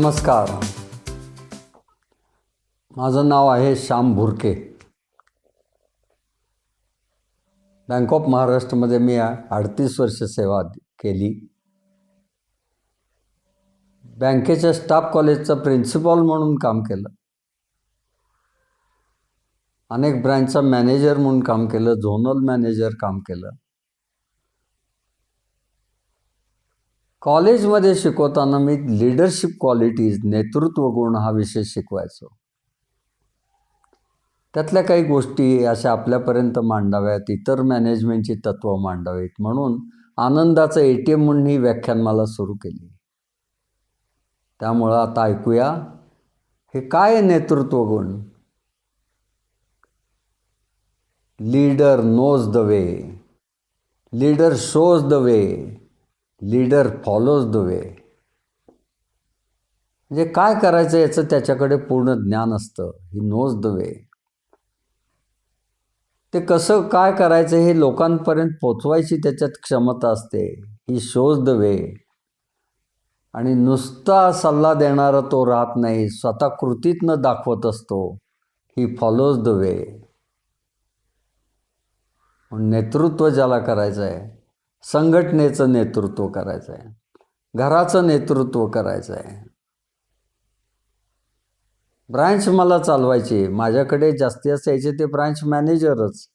नमस्कार. माझं नाव आहे श्याम भुरके. बँक ऑफ महाराष्ट्रमध्ये मी अडतीस वर्ष सेवा केली. बँकेच्या स्टाफ कॉलेजचं प्रिन्सिपॉल म्हणून काम केलं. अनेक ब्रँचचा मॅनेजर म्हणून काम केलं झोनल मॅनेजर काम केलं. कॉलेजमध्ये शिकवताना मी लिडरशिप क्वालिटीज नेतृत्व गुण हा विषय शिकवायचो. त्यातल्या काही गोष्टी अशा आपल्यापर्यंत मांडाव्यात इतर मॅनेजमेंटची तत्त्व मांडावीत. म्हणून आनंदाचं ए टी एम म्हणून ही व्याख्यान मला सुरू केली. त्यामुळं आता ऐकूया हे काय नेतृत्व गुण? Leader knows the way leader shows the way leader follows the way म्हणजे काय करायचं याचं त्याच्याकडे पूर्ण ज्ञान असतं. ही नोज द वे ते कसं काय करायचं हे लोकांपर्यंत पोचवायची त्याच्यात क्षमता असते. ही शोज द वे आणि नुसता सल्ला देणारा तो राहत नाही. स्वतः कृतीतनं दाखवत असतो. ही फॉलोज द वे नेतृत्व ज्याला करायचं आहे संघटनेचं नेतृत्व करायचं आहे घराचं नेतृत्व करायचं आहे ब्रांच मला चालवायची. माझ्याकडे जास्ती असायचे ते ब्रांच मॅनेजरच.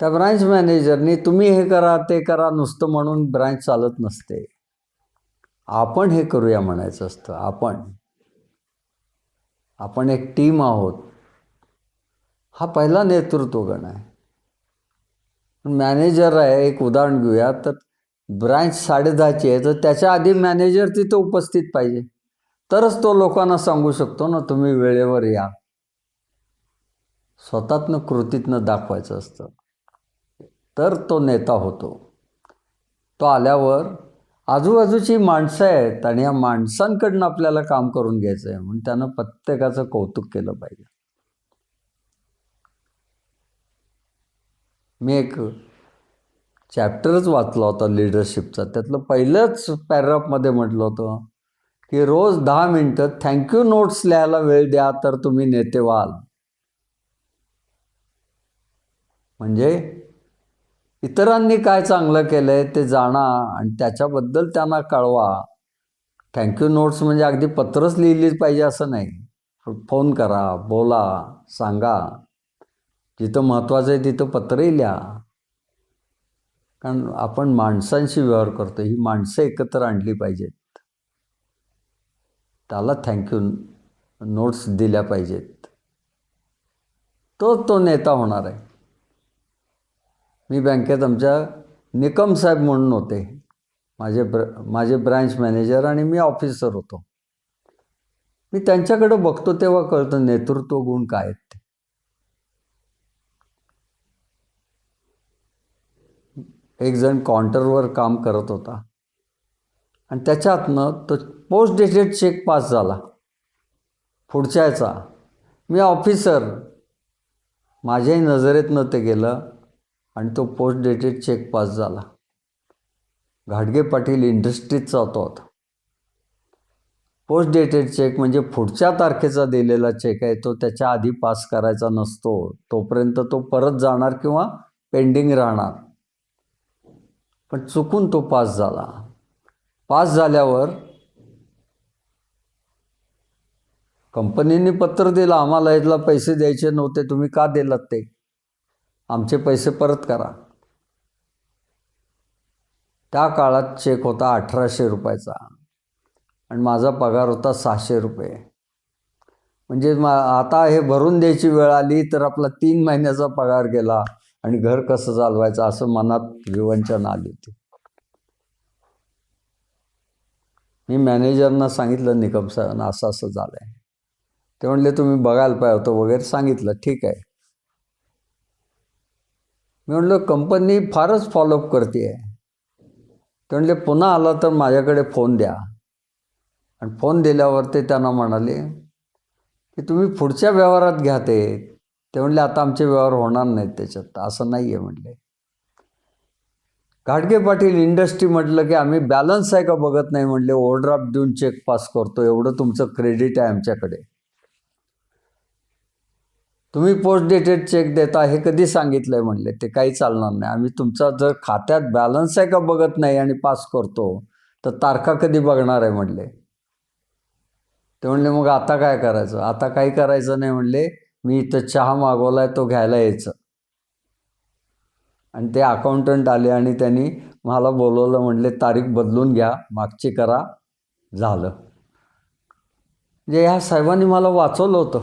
त्या ब्रांच मॅनेजरनी तुम्ही हे करा ते करा नुसतं म्हणून ब्रांच चालत नसते. आपण हे करूया म्हणायचं असतं. आपण आपण एक टीम आहोत. हा पहिला नेतृत्वगण आहे. मॅनेजर आहे एक उदाहरण घेऊया. तर ब्रांच साडेदहाची आहे तर त्याच्या आधी मॅनेजर तिथं उपस्थित पाहिजे. तरच तो लोकांना सांगू शकतो ना तुम्ही वेळेवर या. स्वतःतनं कृतीतनं दाखवायचं असतं. तर तो नेता होतो. तो आल्यावर आजूबाजूची माणसं आहेत आणि या माणसांकडनं आपल्याला काम करून घ्यायचं आहे म्हणून त्यानं प्रत्येकाचं कौतुक केलं पाहिजे. मी एक चॅप्टरच वाचला होता लिडरशिपचा त्यातलं पहिलंच पॅराग्राफमध्ये म्हटलं होतं की रोज दहा मिनटं थँक्यू नोट्स लिहायला वेळ द्या तर तुम्ही नेते व्हाल म्हणजे इतरांनी काय चांगलं केलं आहे ते जाणा आणि त्याच्याबद्दल त्यांना कळवा. थँक्यू नोट्स म्हणजे अगदी पत्रच लिहिलीच पाहिजे असं नाही. फोन करा बोला सांगा. जिथं महत्त्वाचं आहे तिथं पत्रही लिहा. कारण आपण माणसांशी व्यवहार करतो ही माणसं एकत्र आणली पाहिजेत. त्याला थँक्यू नोट्स दिल्या पाहिजेत. तो तो नेता होणार आहे. मी बँकेत आमच्या निकम साहेब म्हणून होते. माझे ब्र माझे ब्रँच मॅनेजर आणि मी ऑफिसर होतो. मी त्यांच्याकडे बघतो तेव्हा कळतं नेतृत्व गुण काय आहेत एक जण काउंटरवर काम करत होता. आणि त्याच्यातनं तो पोस्ट डेटेड चेक पास झाला. पुढच्या याचा मी ऑफिसर. माझ्याही नजरेतनं ते गेलं आणि तो पोस्ट डेटेड चेक पास झाला. घाटगे पाटील इंडस्ट्रीजचा होता होता पोस्ट डेटेड चेक म्हणजे पुढच्या तारखेचा दिलेला चेक आहे तो त्याच्या आधी पास करायचा नसतो. तोपर्यंत तो परत जाणार किंवा पेंडिंग राहणार. पण चुकून तो पास झाला. पास झाल्यावर कंपनीने पत्र दिलं आम्हाला याला पैसे द्यायचे नव्हते तुम्ही का दिलात ते? आमचे पैसे परत करा. त्या काळात चेक होता अठराशे रुपयाचा आणि माझा पगार होता सहाशे रुपये. म्हणजे मा आता हे भरून द्यायची वेळ आली तर आपला तीन महिन्याचा पगार गेला. आणि घर कसं चालवायचं असं मनात विवंचन आली होती मी मॅनेजरना सांगितलं निकम साहेबांना असं असं झालं आहे ते म्हणले तुम्ही बघायला पाहिजे होतं वगैरे सांगितलं ठीक आहे. मी म्हटलं कंपनी फारच फॉलोअप करते आहे ते म्हणले पुन्हा आला तर माझ्याकडे फोन द्या. आणि फोन दिल्यावर ते त्यांना म्हणाले की तुम्ही पुढच्या व्यवहारात घ्या ते. ते म्हणले आता आमचे व्यवहार होणार नाहीत त्याच्यात. असं नाही आहे म्हणले. घाटगे पाटील इंडस्ट्री म्हटलं की आम्ही बॅलन्स आहे का बघत नाही? म्हणले ओव्हरड्राफ्ट देऊन चेक पास करतो एवढं तुमचं क्रेडिट आहे आमच्याकडे. तुम्ही पोस्ट डेटेड चेक देता हे कधी सांगितलंय? म्हणले ते काही चालणार नाही. आम्ही तुमचा जर खात्यात बॅलन्स आहे का बघत नाही आणि पास करतो तर तारखा कधी बघणार आहे? म्हणले. ते म्हणले मग आता काय करायचं? आता काही करायचं नाही. म्हणले मी इथं चहा मागवलाय तो घ्यायला यायचं. आणि ते अकाउंटंट आले आणि त्यांनी मला बोलवलं म्हणले तारीख बदलून घ्या मागची करा. झालं. म्हणजे ह्या साहेबांनी मला वाचवलं होतं.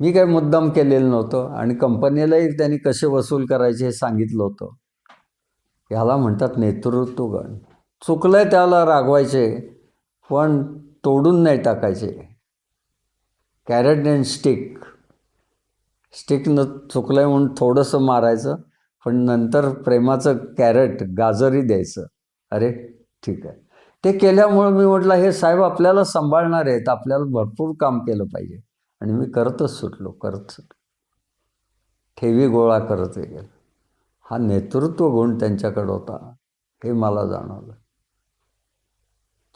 मी काही मुद्दाम केलेलं नव्हतं आणि कंपनीलाही त्यांनी कसे वसूल करायचे हे सांगितलं होतं. ह्याला म्हणतात नेतृत्वगण चुकलंय त्याला रागवायचे पण तोडून नाही टाकायचे. Crate and stick. स्टिकनं आहे म्हणून थोडंसं मारायचं पण नंतर प्रेमाचं कॅरेट गाजरही द्यायचं. अरे ठीक आहे. ते केल्यामुळं मी म्हटलं हे साहेब आपल्याला सांभाळणार आहेत. आपल्याला भरपूर काम केलं पाहिजे. आणि मी करतच सुटलो करत सुटलो. ठेवी गोळा करत गेलो. हा नेतृत्व गुण त्यांच्याकडं होता हे मला जाणवलं.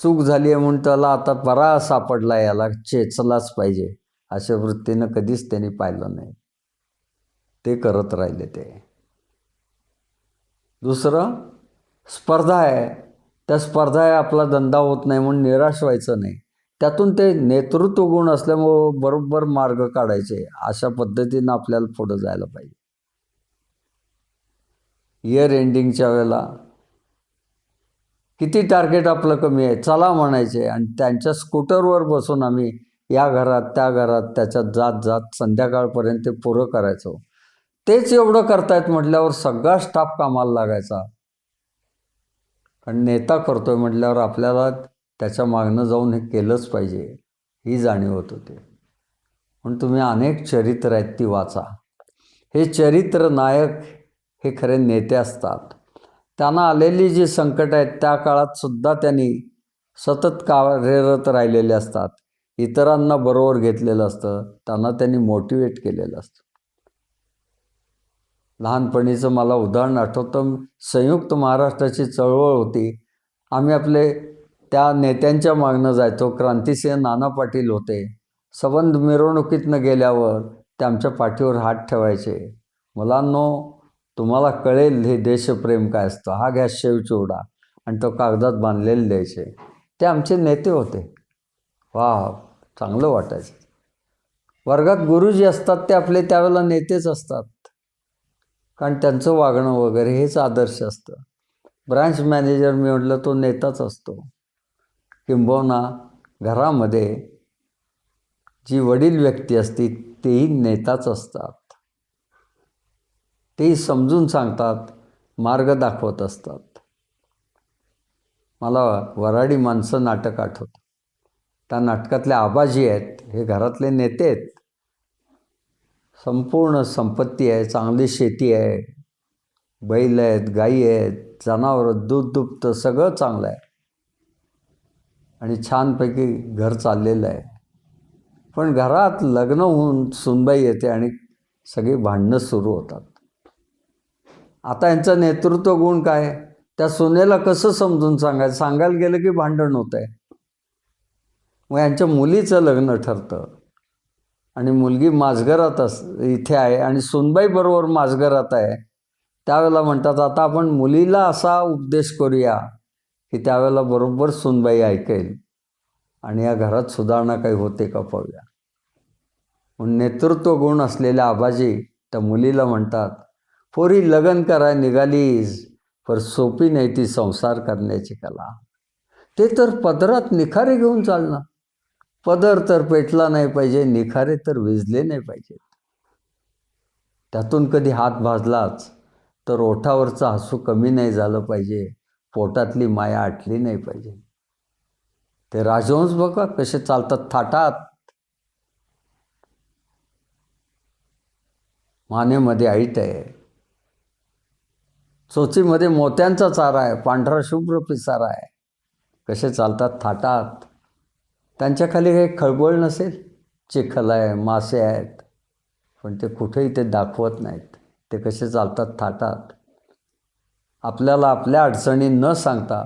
चूक झाली आहे म्हणून त्याला आता बरा सापडला याला चेचलाच पाहिजे. अशा वृत्तीनं कधीच त्यांनी पाहिलं नाही. ते करत राहिले ते. दुसरं स्पर्धा आहे. त्या स्पर्धा आहे आपला धंदा होत नाही म्हणून निराश व्हायचं नाही. त्यातून ते नेतृत्व गुण असल्यामुळं बरोबर मार्ग काढायचे. अशा पद्धतीनं आपल्याला पुढं जायला पाहिजे. इयर एंडिंगच्या वेळेला किती टार्गेट आपलं कमी आहे? चला म्हणायचे. आणि त्यांच्या स्कूटरवर बसून आम्ही या घरात त्या घरात त्याच्यात जात जात संध्याकाळपर्यंत ते पुरं करायचो. तेच एवढं करतायत म्हटल्यावर सगळा स्टाफ कामाला लागायचा. कारण नेता करतोय म्हटल्यावर आपल्याला त्याच्या मागनं जाऊन हे केलंच पाहिजे ही जाणीव होत होती. म्हणून तुम्ही अनेक चरित्र आहेत ती वाचा. हे चरित्र नायक हे खरे नेते असतात. त्यांना आलेली जी संकट आहेत त्या काळात सुद्धा त्यांनी सतत कार्यरत राहिलेले असतात. इतरांना बरोबर घेतलेलं असतं त्यांना त्यांनी मोटिवेट केलेलं असतं. लहानपणीचं मला उदाहरण आठवतं संयुक्त महाराष्ट्राची चळवळ होती. आम्ही आपले त्या नेत्यांच्या मागणं जायचो. क्रांतिसिंह नाना पाटील होते. सबंध मिरवणुकीतनं गेल्यावर ते आमच्या पाठीवर हात ठेवायचे. मुलांनो तुम्हाला कळेल हे देशप्रेम काय असतं. हा घ्या शेवचिवडा आणि तो कागदात बांधलेले द्यायचे. ते आमचे नेते होते. वा चांगलं वाटायचं. वर्गात गुरुजी असतात ते आपले त्यावेळेला नेतेच असतात. कारण त्यांचं वागणं वगैरे हेच आदर्श असतं. ब्रांच मॅनेजर मी म्हटलं तो नेताच असतो. किंबहुना घरामध्ये जी वडील व्यक्ती असती तेही नेताच असतात. तेही समजून सांगतात मार्ग दाखवत असतात. मला वराडी माणसं नाटक आठवतं त्या नाटकातले आबाजी आहेत हे घरातले नेते आहेत. संपूर्ण संपत्ती आहे चांगली शेती आहे बैल आहेत गाई आहेत जनावरं दूध दुभतं सगळं चांगलं आहे. आणि छानपैकी घर चाललेलं आहे. पण घरात लग्न होऊन सुनबाई येते आणि सगळी भांडणं सुरू होतात. आता यांचं नेतृत्व गुण काय? त्या सुनेला कसं समजून सांगायचं? सांगायला गेलं की भांडण होत आहे मग यांच्या मुलीचं लग्न ठरतं. आणि मुलगी माझघरात अस इथे आहे आणि सुनबाई बरोबर माझघरात आहे. त्यावेळेला म्हणतात आता आपण मुलीला असा उपदेश करूया की त्यावेळेला बरोबर सुनबाई ऐकेल आणि या घरात सुधारणा काही होते का पाहूया. म्हणून नेतृत्व गुण असलेल्या आबाजी त्या मुलीला म्हणतात पोरी लग्न कराय निघालीस पर सोपी नाही ती संसार करण्याची कला. ते तर पदरात निखारे घेऊन चालणार. पदर तर पेटला नाही पाहिजे निखारे तर विजले नाही पाहिजेत त्यातून कधी हात भाजलाच तर ओठावरचं हसू कमी नाही झालं पाहिजे पोटातली माया आटली नाही पाहिजे. ते राजवंश बघा कसे चालतात थाटात. मानेमध्ये आईट आहे. चोचीमध्ये मोत्यांचा चारा आहे पांढरा शुभ्र पिसारा आहे. कसे चालतात थाटात. त्यांच्याखाली काही खळबळ नसेल? चिखल आहे मासे आहेत. पण ते कुठेही ते दाखवत नाहीत. ते कसे चालतात थाटात. आपल्याला आपल्या अडचणी न सांगता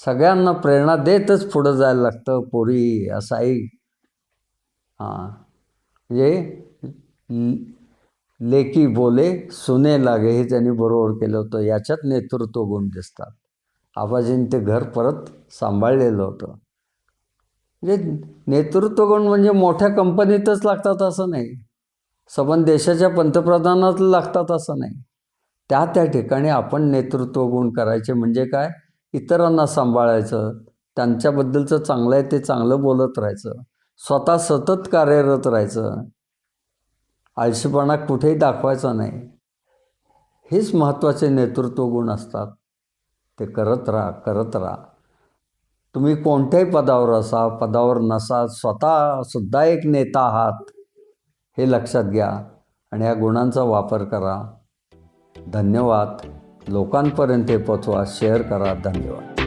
सगळ्यांना प्रेरणा देतच पुढं जायला लागतं पोरी असाही हां. म्हणजे लेकी बोले सुने लागे हे त्यांनी बरोबर केलं होतं याच्यात नेतृत्व गुण दिसतात. आबाजींनी ते घर परत सांभाळलेलं होतं. म्हणजे नेतृत्व गुण म्हणजे मोठ्या कंपनीतच लागतात असं नाही. सबंध देशाच्या पंतप्रधानात लागतात असं नाही. त्या त्या ठिकाणी आपण नेतृत्व गुण करायचे म्हणजे काय? इतरांना सांभाळायचं त्यांच्याबद्दलचं चांगलं आहे ते चांगलं बोलत राहायचं स्वतः सतत कार्यरत राहायचं. आळशीपणा कुठेही दाखवायचा नाही. हेच महत्त्वाचे नेतृत्व गुण असतात. ते करत राहा करत राहा. तुम्ही कोणत्याही पदावर असा पदावर नसा स्वतः सुद्धा एक नेता आहात हे लक्षात घ्या आणि या गुणांचा वापर करा. धन्यवाद. लोकांपर्यंत हे पोचवा. शेअर करा. धन्यवाद.